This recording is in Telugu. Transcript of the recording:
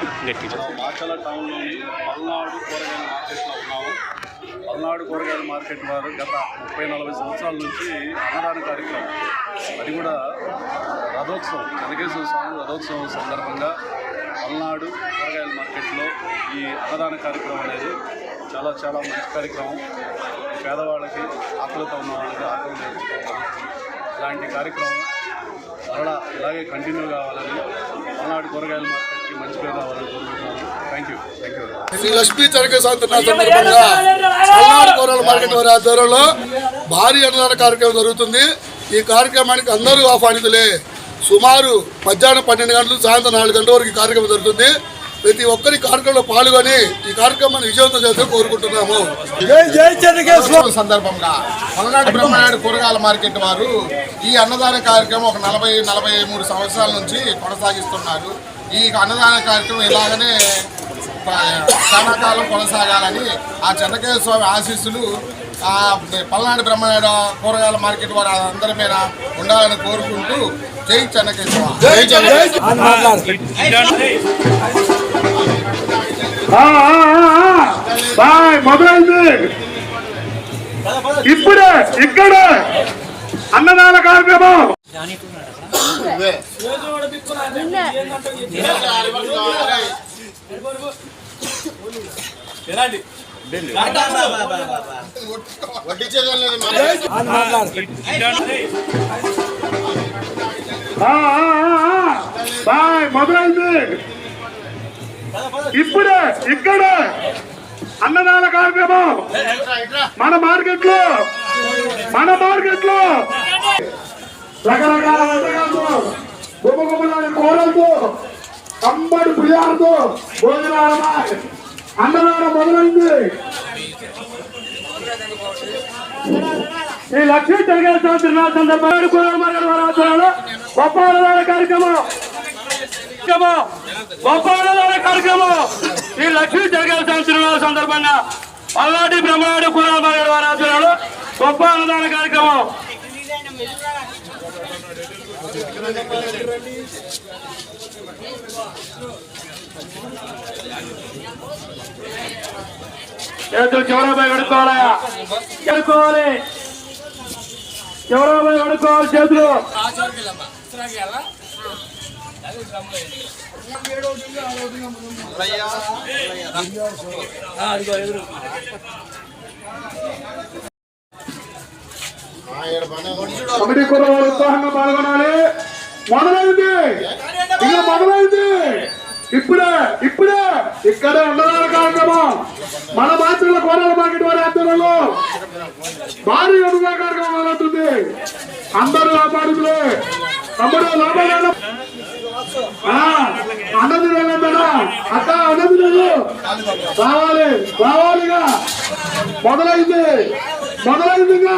చర్చల టౌన్లోని పల్నాడు కూరగాయల మార్కెట్లో ఉన్నాము. పల్నాడు కూరగాయల మార్కెట్ వారు గత ముప్పై నలభై సంవత్సరాల నుంచి అన్నదాన కార్యక్రమం. అది కూడా రథోత్సవం కనకేశ్వర స్వామి రథోత్సవం సందర్భంగా పల్నాడు కూరగాయల మార్కెట్లో ఈ అన్నదాన కార్యక్రమం అనేది చాలా చాలా మంచి కార్యక్రమం. పేదవాళ్ళకి ఆకలితో ఉన్న వాళ్ళకి ఆకలి ఇలాంటి కార్యక్రమం మరలా ఇలాగే కంటిన్యూ కావాలని పల్నాడు కూరగాయల మార్కెట్ మార్కెట్కి మంచి పేరు రావాలని కోరుకుంటున్నాను. Thank you thank you Sri Lakshmi తరగతి సందర్భంగా పల్నాడు కూరల మార్కెట్ వారి ఆధ్వర్యంలో భారీ అన్నదాన కార్యక్రమం జరుగుతుంది. ఈ కార్యక్రమానికి అందరూ ఆహ్వానితులే. సుమారు మధ్యాహ్నం పన్నెండు గంటలు సాయంత్రం నాలుగు గంటల వరకు ఈ కార్యక్రమం జరుగుతుంది. ప్రతి ఒక్కరి కార్యక్రమంలో పాల్గొని ఈ కార్యక్రమాన్ని విజయవంతం చేస్తూ కోరుకుంటున్నాము. సందర్భంగా పల్నాడు బ్రహ్మనాయుడు కూరగాయల మార్కెట్ వారు ఈ అన్నదాన కార్యక్రమం ఒక నలభై నలభై మూడు సంవత్సరాల నుంచి కొనసాగిస్తున్నారు. ఈ అన్నదాన కార్యక్రమం ఇలాగనే చాలా కాలం కొనసాగాలని ఆ చెన్నకేశ్వర స్వామి ఆశీస్సులు ఆ పల్నాడు బ్రహ్మనాయుడు కూరగాయల మార్కెట్ వారు అందరి మీద ఉండాలని కోరుకుంటూ జై చెన్నకేశ్వర. మొదలైంది ఇప్పుడే ఇక్కడే. అన్నదాన కార్యక్రమం. బాయ్ మొదలైంది ఇప్పుడే ఇక్కడే. అన్నదాన కార్యక్రమం. మన మార్కెట్లో మన మార్కెట్లో రకరకాల వంటకాలతో గొప్ప గొప్పలాంటి కూరలతో కమ్మడి పులిహారతో భోజనాల అన్నదానం మొదలైంది ఈ లక్ష్మీ తెలుగు తిరునాళ్ళ సందర్భంగా కూరల మార్కెట్ వారి గొప్ప అన్నదాన కార్యక్రమం. గొప్ప అన్నదాన కార్యక్రమం. ఈ లక్ష్మీ జరగాల్సిన తిరునాళ్ళ సందర్భంగా పల్నాటి బ్రహ్మనాడు కులాబాయి వారి ఆధ్వర్యంలో గొప్ప అన్నదాన కార్యక్రమం. చేతులు చివరాబాయి కడుక్కోవాలయా కడుక్కోవాలి. చివరాబాయి కడుక్కోవాలి చేతులు. కమిటీ కూడా వాళ్ళు ఉత్సాహంగా పాల్గొనాలి. మొదలైంది. ఇక మొదలైంది. ఇప్పుడే ఇప్పుడే. ఇక్కడే అన్నదాన కార్యక్రమం. మన బాధ్యతల కోరాల మార్కెట్ వారి ఆధ్వర్యంలో భారీ అనుగా కార్యక్రమం మొదలవుతుంది. అందరూ వ్యాపారులే తమ్ముడు లాభాలు అన్నది లేదంటారా అక్క అన్నది లేదు రావాలి రావాలిగా మొదలైంది. మొదలైందిగా